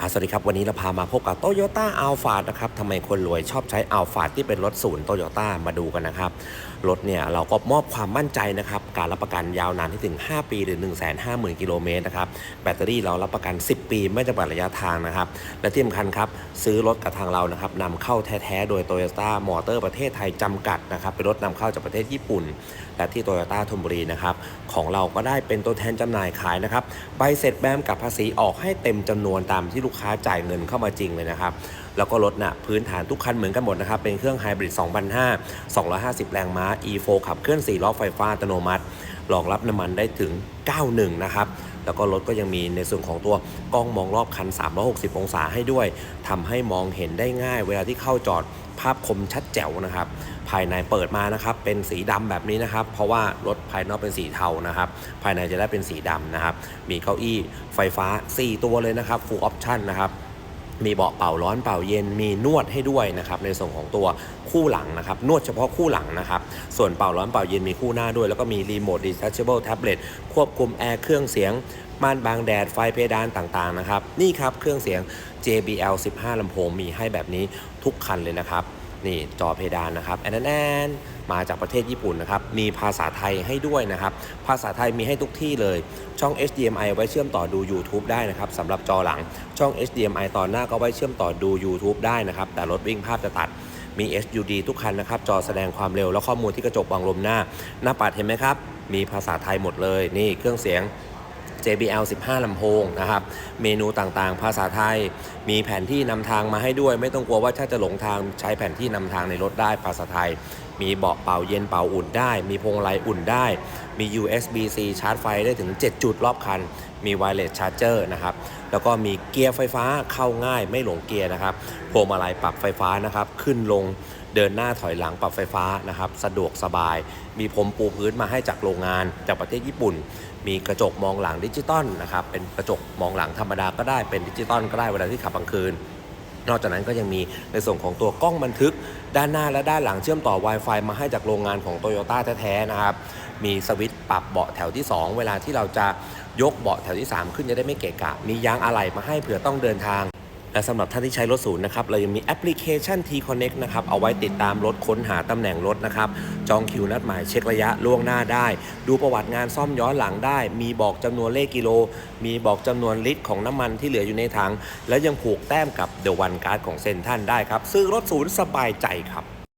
อะสวัสดีครับ วันนี้เราพามาพบกับโตโยต้าอัลฟานะครับทำไมคนรวยชอบใช้อัลฟาที่เป็นรถศูนย์โตโยต้ามาดูกันนะครับ รถเนี่ยเราก็มอบความมั่นใจนะครับ การรับประกันยาวนานที่ถึง 5 ปีหรือ 1 5 0 0 0 0 กิโลเมตรนะครับ แบตเตอรี่เรารับประกัน 10 ปีไม่จำกัดระยะทางนะครับ และที่สำคัญครับ ซื้อรถกับทางเรานะครับนำเข้าแท้ๆ โดยโตโยต้ามอเตอร์ประเทศไทยจำกัดนะครับ เป็นรถนำเข้าจากประเทศญี่ปุ่น และที่โตโยต้าธนบุรีนะครับ ของเราก็ได้เป็นตัวแทนจำหน่ายขายนะครับ ใบเสร็จแบมกับภาษีออกให้เต็มจำนวนตามที่ลูกค้าจ่ายเงินเข้ามาจริงเลยนะครับ แล้วก็รถนะ่ะพื้นฐานทุกคันเหมือนกันหมดนะครับ เป็นเครื่องไฮบริด2005 250 แรงม้า E4 ขับเคลื่อน4ล้อไฟฟ้าอัตโนมัติรองรับน้ำมันได้ถึง 91 นะครับ แล้วก็รถก็ยังมีในส่วนของตัวกล้องมองรอบคัน 360 องศาให้ด้วยทำให้มองเห็นได้ง่าย เวลาที่เข้าจอดภาพคมชัดแจ๋วนะครับ ภายในเปิดมานะครับ เป็นสีดำแบบนี้นะครับ เพราะว่ารถภายนอกเป็นสีเทานะครับ ภายในจะได้เป็นสีดำนะครับ มีเก้าอี้ไฟฟ้า 4 ตัวเลยนะครับ full option นะครับ มีเบาะเป่าร้อนเป่าเย็นมีนวดให้ด้วยนะครับในส่วนของตัวคู่หลังนะครับนวดเฉพาะคู่หลังนะครับส่วนเป่าร้อนเป่าเย็นมีคู่หน้าด้วยแล้วก็มีรีโมท detachable tablet ควบคุมแอร์เครื่องเสียงม่านบางแดดไฟเพดานต่างๆนะครับนี่ครับเครื่องเสียง JBL 15ลำโพงมีให้แบบนี้ทุกคันเลยนะครับ นี่จอเพดานนะครับแอนแอนมาจากประเทศญี่ปุ่นนะครับ มีภาษาไทยให้ด้วยนะครับ ภาษาไทยมีให้ทุกที่เลย ช่อง HDMI ไว้เชื่อมต่อดู YouTube ได้นะครับสำหรับจอหลัง ช่อง HDMI ต่อหน้าก็ไว้เชื่อมต่อดู YouTube ได้นะครับ แต่รถวิ่งภาพจะตัด มี SUD ทุกคันนะครับ จอแสดงความเร็วและข้อมูลที่กระจกบังลมหน้า หน้าปัดเห็นไหมครับ มีภาษาไทยหมดเลย นี่เครื่องเสียง JBL 15 ลำโพงนะครับ เมนูต่างๆ ภาษาไทย มีแผนที่นำทางมาให้ด้วย ไม่ต้องกลัวว่าถ้าจะหลงทางใช้แผนที่นำทางในรถได้ภาษาไทย มีเบาะเป่าเย็นเป่าอุ่นได้ มีพวงมาลัยอุ่นได้ มี USB-C ชาร์จไฟได้ถึง 7 จุดรอบคัน มี wireless charger นะครับ แล้วก็มีเกียร์ไฟฟ้าเข้าง่ายไม่หลงเกียร์นะครับ พวงมาลัยปรับไฟฟ้านะครับ ขึ้นลง เดินหน้าถอยหลังปรับไฟฟ้านะครับ สะดวกสบาย มีพรมปูพื้นมาให้จากโรงงานจากประเทศญี่ปุ่น มีกระจกมองหลังดิจิตอลนะครับ เป็นกระจกมองหลังธรรมดาก็ได้ เป็นดิจิตอลก็ได้เวลาที่ขับกลางคืน นอกจากนั้นก็ยังมีในส่วนของตัวกล้องบันทึก ด้านหน้าและด้านหลังเชื่อมต่อ Wi-Fi มาให้จากโรงงานของ t o y ยต้าแท้ๆนะครับ มีสวิตช์ปรับเบาะแถวที่ 2 เวลาที่เราจะยกเบาะแถวที่ 3 ขึ้นจะได้ไม่เกะกะ มียางอะไหล่มาให้เผื่อต้องเดินทาง และสำหรับท่านที่ใช้รถศูนย์นะครับเรายังมีแอปพลิเคชัน T Connect นะครับเอาไว้ติดตามรถค้นหาตำแหน่งรถนะครับจองคิวนัดหมายเช็คระยะล่วงหน้าได้ ดูประวัติงานซ่อมย้อนหลังได้ มีบอกจำนวนเลขกิโล มีบอกจำนวนลิตรของน้ำมันที่เหลืออยู่ในถัง แล้วยังผูกแต้มกับเดอะวันการ์ดของเซนทันได้ครับซื้อรถศูนย์สบายใจครับ